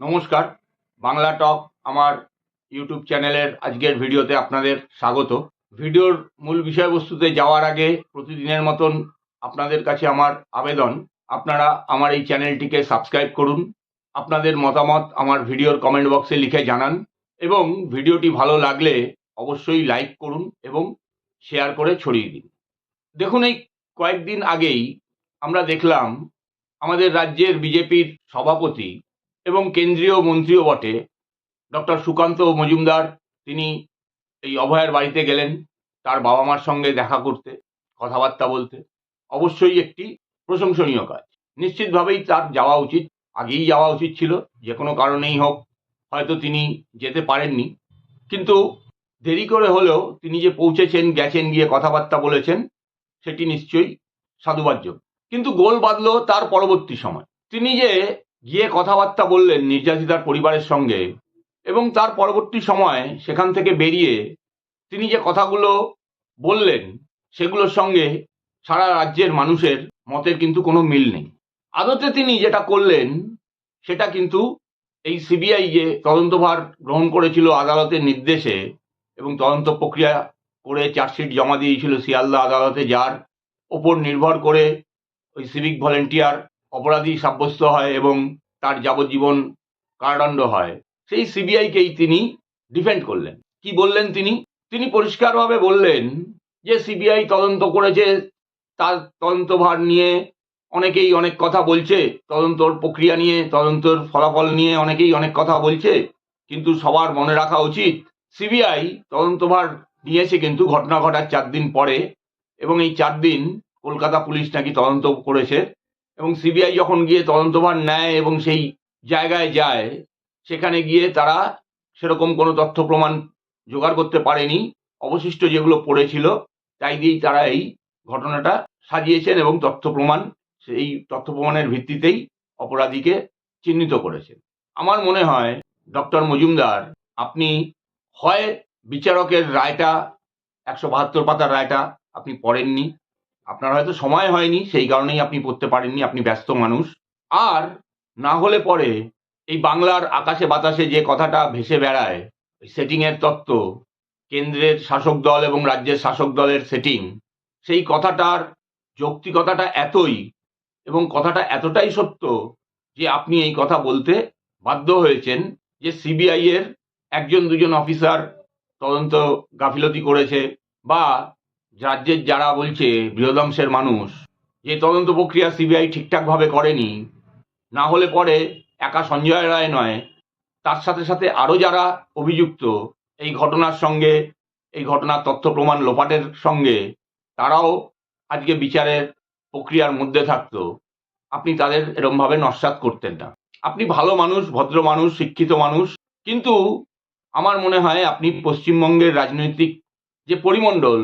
নমস্কার বাংলা টক আমার ইউটিউব চ্যানেলের আজকের ভিডিওতে আপনাদের স্বাগত। ভিডিওর মূল বিষয়বস্তুতে যাওয়ার আগে প্রতিদিনের মতন আপনাদের কাছে আমার আবেদন। আপনারা আমার এই চ্যানেলটিকে সাবস্ক্রাইব করুন। আপনাদের মতামত আমার ভিডিওর কমেন্ট বক্সে লিখে জানান এবং ভিডিওটি ভালো লাগলে অবশ্যই লাইক করুন এবং শেয়ার করে ছড়িয়ে দিন। দেখুন, এই কয়েকদিন আগেই আমরা দেখলাম আমাদের রাজ্যের বিজেপির সভাপতি এবং কেন্দ্রীয় মন্ত্রীও বটে। ডক্টর সুকান্ত মজুমদার, তিনি এই অভয়ের বাড়িতে গেলেন তার বাবা মার সঙ্গে দেখা করতে, কথাবার্তা বলতে। অবশ্যই একটি প্রশংসনীয় কাজ। নিশ্চিতভাবেই তার যাওয়া উচিত, আগেই যাওয়া উচিত ছিল, যে কোনো কারণেই হোক। হয়তো তিনি যেতে পারেননি। কিন্তু দেরি করে হলেও তিনি যে পৌঁছেছেন, গেছেন, গিয়ে কথাবার্তা বলেছেন, সেটি নিশ্চয়ই সাধুবাদযোগ্য কিন্তু গোল বাঁধলো তার পরবর্তী সময়। তিনি যে গিয়ে কথাবার্তা বললেন নির্যাতিতার পরিবারের সঙ্গে এবং তার পরবর্তী সময় সেখান থেকে বেরিয়ে তিনি যে কথাগুলো বললেন সেগুলোর সঙ্গে সারা রাজ্যের মানুষের মতের কিন্তু কোনো মিল নেই। আদতে তিনি যেটা করলেন সেটা কিন্তু এই সিবিআই যে তদন্তভার গ্রহণ করেছিল আদালতের নির্দেশে এবং তদন্ত প্রক্রিয়া করে চার্জশিট জমা দিয়েছিল শিয়ালদা আদালতে যার ওপর নির্ভর করে ওই সিভিক ভলেন্টিয়ার অপরাধী সাব্যস্ত হয় এবং তার যাবজ্জীবন কারাদণ্ড হয়। সেই সিবিআইকেই তিনি ডিফেন্ড করলেন। কি বললেন তিনি? তিনি পরিষ্কারভাবে বললেন যে সিবিআই তদন্ত করেছে, তার তদন্তভার নিয়ে অনেকেই অনেক কথা বলছে, তদন্তর প্রক্রিয়া নিয়ে, তদন্তর ফলাফল নিয়ে অনেকেই অনেক কথা বলছে, কিন্তু সবার মনে রাখা উচিত সিবিআই তদন্তভার নিয়েছে কিন্তু ঘটনা ঘটার চার দিন পরে এবং এই চার দিন কলকাতা পুলিশ নাকি তদন্ত করেছে। এবং সিবিআই যখন গিয়ে তদন্তভার নেয় এবং সেই জায়গায় যায়, সেখানে গিয়ে তারা সেরকম কোনো তথ্য প্রমাণ জোগাড় করতে পারেনি। অবশিষ্ট যেগুলো পড়েছিল, তাই দিয়েই তারা এই ঘটনাটা সাজিয়েছেন এবং তথ্য প্রমাণ, সেই তথ্য প্রমাণের ভিত্তিতেই অপরাধীকে চিহ্নিত করেছেন। আমার মনে হয়, ডক্টর মজুমদার, আপনি হয় বিচারকের রায়টা, একশো বাহাত্তর পাতার রায়টা আপনি পড়েননি আপনার হয়তো সময় হয়নি, সেই কারণেই আপনি পড়তে পারেননি, আপনি ব্যস্ত মানুষ। আর না হলে পরে এই বাংলার আকাশে বাতাসে যে কথাটা ভেসে বেড়ায় সেটিংয়ের তত্ত্ব, কেন্দ্রের শাসক দল এবং রাজ্যের শাসক দলের সেটিং সেই কথাটার যৌক্তিকতাটা এতই এবং কথাটা এতটাই সত্য যে আপনি এই কথা বলতে বাধ্য হয়েছেন যে সিবিআই এর একজন, দুজন অফিসার তদন্ত গাফিলতি করেছে বা রাজ্যের যারা বলছে বৃহদংশের মানুষ, যে তদন্ত প্রক্রিয়া সিবিআই ঠিকঠাকভাবে করেনি, না হলে পরে একা সঞ্জয় রায় নয়, তার সাথে সাথে আরও যারা অভিযুক্ত, এই ঘটনার সঙ্গে, এই ঘটনার তথ্য প্রমাণ লোপাটের সঙ্গে, তারাও আজকে বিচারের প্রক্রিয়ার মধ্যে থাকতো। আপনি তাদের এরমভাবে নস্বাত করতেন না। আপনি ভালো মানুষ, ভদ্র মানুষ, শিক্ষিত মানুষ, কিন্তু আমার মনে হয় আপনি পশ্চিমবঙ্গের রাজনৈতিক যে পরিমণ্ডল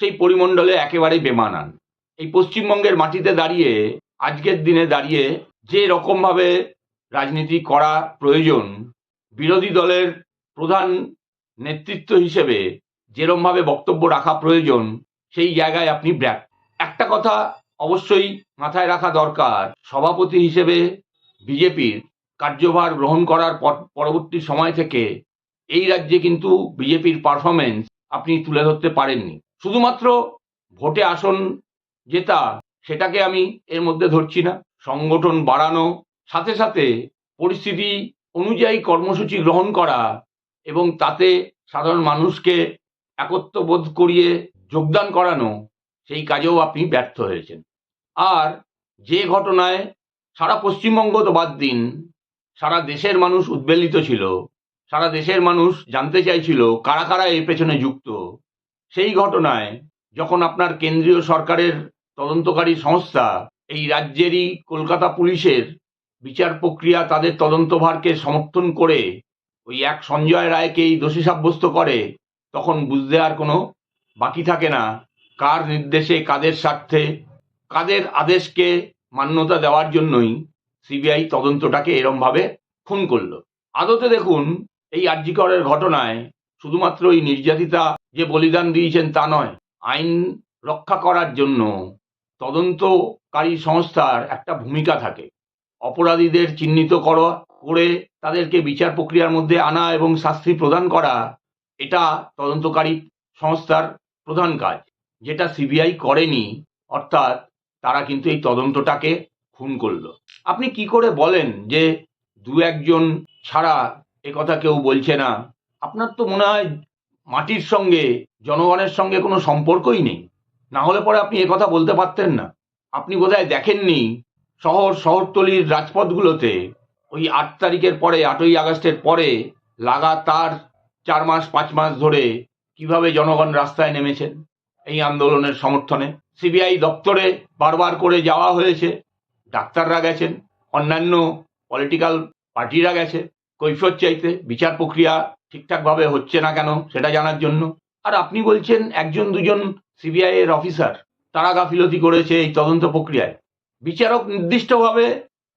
সেই পরিমণ্ডলে একেবারেই বেমানান। এই পশ্চিমবঙ্গের মাটিতে দাঁড়িয়ে, আজকের দিনে দাঁড়িয়ে যে রকমভাবে রাজনীতি করা প্রয়োজন, বিরোধী দলের প্রধান নেতৃত্ব হিসেবে যেরমভাবে বক্তব্য রাখা প্রয়োজন, সেই জায়গায় আপনি ব্র্যাক একটা কথা অবশ্যই মাথায় রাখা দরকার, সভাপতি হিসেবে বিজেপির কার্যভার গ্রহণ করার পর- পরবর্তী সময় থেকে এই রাজ্যে কিন্তু বিজেপির পারফরমেন্স আপনি তুলে ধরতে পারেননি। শুধুমাত্র ভোটে আসন জেতা সেটাকে আমি এর মধ্যে ধরছি না। সংগঠন বাড়ানো, সাথে সাথে পরিস্থিতি অনুযায়ী কর্মসূচি গ্রহণ করা এবং তাতে সাধারণ মানুষকে একত্রবোধ করিয়ে যোগদান করানো, সেই কাজেও আপনি ব্যর্থ হয়েছেন। আর যে ঘটনায় সারা পশ্চিমবঙ্গ তো বাদ দিন, সারা দেশের মানুষ উদ্বেলিত ছিল, সারা দেশের মানুষ জানতে চাইছিল কারা কারা এর পেছনে যুক্ত সেই ঘটনায় যখন আপনার কেন্দ্রীয় সরকারের তদন্তকারী সংস্থা এই রাজ্যেরই কলকাতা পুলিশের বিচার প্রক্রিয়া তাদের তদন্তভারকে সমর্থন করে ওই এক সঞ্জয় রায়কেই দোষী সাব্যস্ত করে, তখন বুঝতে আর কোনো বাকি থাকে না কার নির্দেশে, কাদের স্বার্থে, কাদের আদেশকে মান্যতা দেওয়ার জন্যই সিবিআই তদন্তটাকে এরমভাবে খুন করল। আদতে দেখুন, এই আর্যিকরের ঘটনায় শুধুমাত্র ওই নির্যাতিতা যে বলিদান দিয়েছেন তা নয়, আইন রক্ষা করার জন্য তদন্তকারী সংস্থার একটা ভূমিকা থাকে। অপরাধীদের চিহ্নিত করা, করে তাদেরকে বিচার প্রক্রিয়ার মধ্যে আনা এবং শাস্তি প্রদান করা, এটা তদন্তকারী সংস্থার প্রধান কাজ। যেটা সিবিআই করেনি, অর্থাৎ তারা কিন্তু এই তদন্তটাকে খুন করল। আপনি কি করে বলেন যে দু একজন ছাড়া কথা কেউ বলছে না? আপনার তো মনে হয় মাটির সঙ্গে, জনগণের সঙ্গে কোনো সম্পর্কই নেই। না হলে পরে আপনি কথা বলতে পারতেন না। আপনি বোধহয় দেখেননি শহর, শহরতলির রাজপথগুলোতে ওই আট তারিখের পরে, আটই আগস্টের পরে লাগাতার চার মাস, পাঁচ মাস ধরে কীভাবে জনগণ রাস্তায় নেমেছেন এই আন্দোলনের সমর্থনে? সিবিআই দপ্তরে বারবার করে যাওয়া হয়েছে। ডাক্তাররা গেছেন, অন্যান্য পলিটিক্যাল পার্টিরা গেছে। কৈফত চাইতে বিচার প্রক্রিয়া ঠিকঠাকভাবে হচ্ছে না কেন সেটা জানার জন্য। আর আপনি বলছেন একজন দুজন সিবিআই এর অফিসার, তারা গাফিলতি করেছে এই তদন্ত প্রক্রিয়ায়। বিচারক নির্দিষ্টভাবে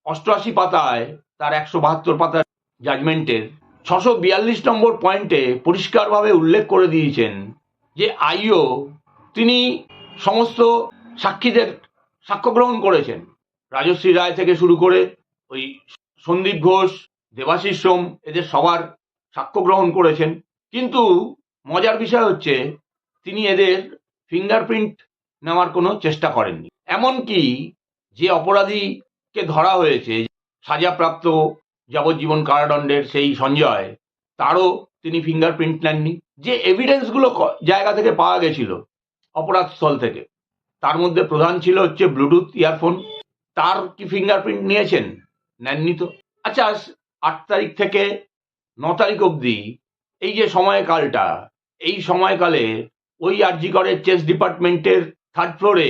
অষ্টআশি পাতায় তার একশো বাহাত্তর পাতার জাজমেন্টের ছশো বিয়াল্লিশ নম্বর পয়েন্টে পরিষ্কারভাবে উল্লেখ করে দিয়েছেন যে আইও তিনি সমস্ত সাক্ষীদের সাক্ষ্য গ্রহণ করেছেন। রাজশ্রী রায় থেকে শুরু করে ওই সন্দীপ ঘোষ, দেবাশিস সোম, এদের সবার সাক্ষ্য গ্রহণ করেছেন। কিন্তু মজার বিষয় হচ্ছে, তিনি এদের ফিঙ্গারপ্রিন্ট নেওয়ার কোনো চেষ্টা করেননি। এমনকি যে অপরাধীকে ধরা হয়েছে, সাজাপ্রাপ্ত যাবজ্জীবন কারাদণ্ডের সেই সঞ্জয়, তারও তিনি ফিঙ্গারপ্রিন্ট নেননি। যে এভিডেন্সগুলো জায়গা থেকে পাওয়া গেছিল অপরাধস্থল থেকে, তার মধ্যে প্রধান ছিল হচ্ছে ব্লুটুথ ইয়ারফোন তার কি ফিঙ্গারপ্রিন্ট নিয়েছেন? নেননি তো। আচ্ছা আট তারিখ থেকে ন তারিখ অবধি এই যে সময়কালটা, এই সময়কালে ওই আরজিকরের চেস ডিপার্টমেন্টের থার্ড ফ্লোরে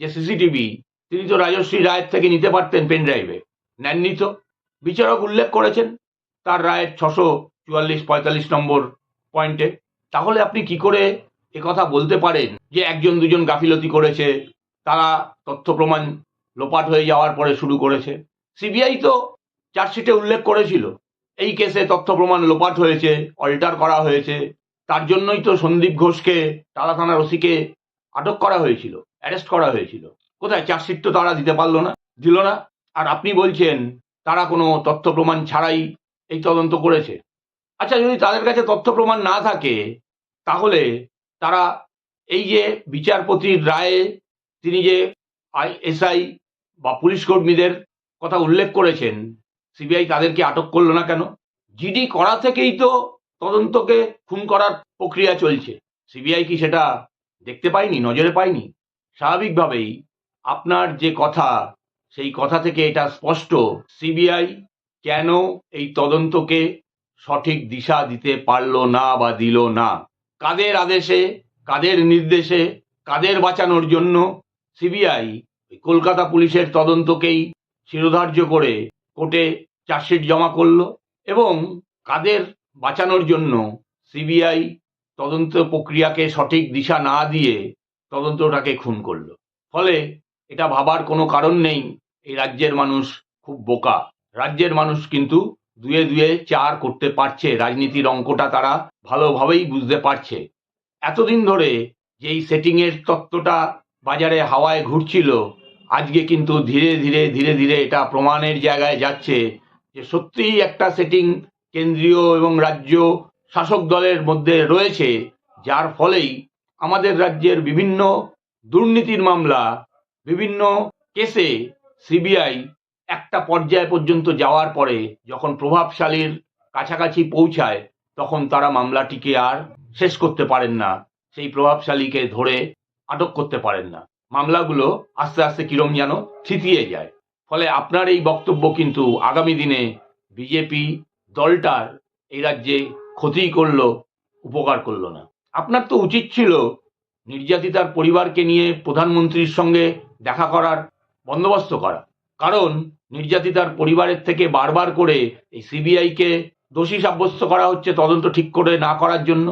যে সিসিটিভি তিনি তো রাজশ্রী রায়ের থেকে নিতে পারতেন পেন ড্রাইভে নেননি তো। বিচারক উল্লেখ করেছেন, তার রায়ের ছশো চুয়াল্লিশ পঁয়তাল্লিশ নম্বর পয়েন্টে। তাহলে আপনি কি করে কথা বলতে পারেন যে একজন দুজন গাফিলতি করেছে, তারা তথ্য প্রমাণ লোপাট হয়ে যাওয়ার পরে শুরু করেছে? সিবিআই তো চার্জশিটে উল্লেখ করেছিল। এই কেসে তথ্য প্রমাণ লোপাট হয়েছে, অল্টার করা হয়েছে। তার জন্যই তো সন্দীপ ঘোষকে টালা থানার ওসিকে আটক করা হয়েছিল, অ্যারেস্ট করা হয়েছিল। কোথায়? চার্জশিট তো তারা দিতে পারল না, দিল না। আর আপনি বলছেন, তারা কোনো তথ্য প্রমাণ ছাড়াই এই তদন্ত করেছে। আচ্ছা যদি তাদের কাছে তথ্য প্রমাণ না থাকে, তাহলে তারা এই যে বিচারপতির রায়ে, তিনি যে আই এসআই বা পুলিশ কর্মীদের কথা উল্লেখ করেছেন সিবিআই তাদেরকে আটক করল না কেন? জিডি করা থেকেই তো তদন্তকে খুন করার প্রক্রিয়া চলছে। সিবিআই কি সেটা দেখতে পায়নি, নজরে পায়নি? স্বাভাবিকভাবেই আপনার যে কথা, সেই কথা থেকে এটা স্পষ্ট, সিবিআই কেন এই তদন্তকে সঠিক দিশা দিতে পারল না বা দিল না? কাদের আদেশে, কাদের নির্দেশে, কাদের বাঁচানোর জন্য সিবিআই কলকাতা পুলিশের তদন্তকেই শিরোধার্য করে কোর্টে চার্জশিট জমা করল এবং কাদের বাঁচানোর জন্য সিবিআই তদন্ত প্রক্রিয়াকে সঠিক দিশা না দিয়ে তদন্তটাকে খুন করল। ফলে এটা ভাবার কোনো কারণ নেই, এই রাজ্যের মানুষ খুব বোকা। রাজ্যের মানুষ কিন্তু দুয়ে দুয়ে চার করতে পারছে, রাজনীতির অঙ্কটা তারা ভালোভাবেই বুঝতে পারছে। এতদিন ধরে যেই সেটিংয়ের তত্ত্বটা বাজারে হাওয়ায় ঘুরছিল আজকে কিন্তু ধীরে ধীরে ধীরে ধীরে এটা প্রমাণের জায়গায় যাচ্ছে যে সত্যিই একটা সেটিং কেন্দ্রীয় এবং রাজ্য শাসক দলের মধ্যে রয়েছে, যার ফলেই আমাদের রাজ্যের বিভিন্ন দুর্নীতির মামলা, বিভিন্ন কেসে সিবিআই একটা পর্যায় পর্যন্ত যাওয়ার পরে যখন প্রভাবশালীর কাছাকাছি পৌঁছায়, তখন তারা মামলাটিকে আর শেষ করতে পারেন না, সেই প্রভাবশালীকে ধরে আটক করতে পারেন না। মামলাগুলো আস্তে আস্তে কিরম যেন থিতিয়ে যায়। ফলে আপনার এই বক্তব্য কিন্তু আগামী দিনে বিজেপি দলটার এই রাজ্যে ক্ষতিই করল, উপকার করল না। আপনার তো উচিত ছিল নির্যাতিতার পরিবারকে নিয়ে প্রধানমন্ত্রীর সঙ্গে দেখা করার, বন্দোবস্ত করা। কারণ নির্যাতিতার পরিবারের থেকে বারবার করে এই সিবিআইকে দোষী সাব্যস্ত করা হচ্ছে তদন্ত ঠিক করে না করার জন্য।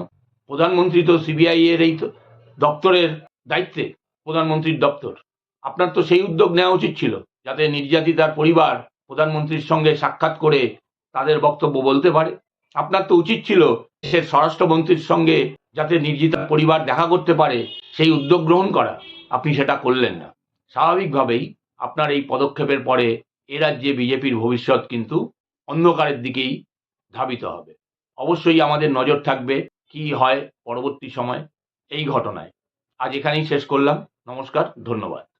প্রধানমন্ত্রী তো সিবিআই এর এই দপ্তরের দায়িত্বে। প্রধানমন্ত্রীর দপ্তর। আপনার তো সেই উদ্যোগ নেওয়া উচিত ছিল, যাতে নির্যাতিতার পরিবার প্রধানমন্ত্রীর সঙ্গে সাক্ষাৎ করে তাদের বক্তব্য বলতে পারে। আপনার তো উচিত ছিল দেশের স্বরাষ্ট্রমন্ত্রীর সঙ্গে যাতে নির্যাতিতার পরিবার দেখা করতে পারে, সেই উদ্যোগ গ্রহণ করা। আপনি সেটা করলেন না। স্বাভাবিকভাবেই আপনার এই পদক্ষেপের পরে এ রাজ্যে বিজেপির ভবিষ্যৎ কিন্তু অন্ধকারের দিকেই ধাবিত হবে। অবশ্যই আমাদের নজর থাকবে কি হয় পরবর্তী সময় এই ঘটনায়। আজ এখানেই শেষ করলাম। নমস্কার ধন্যবাদ।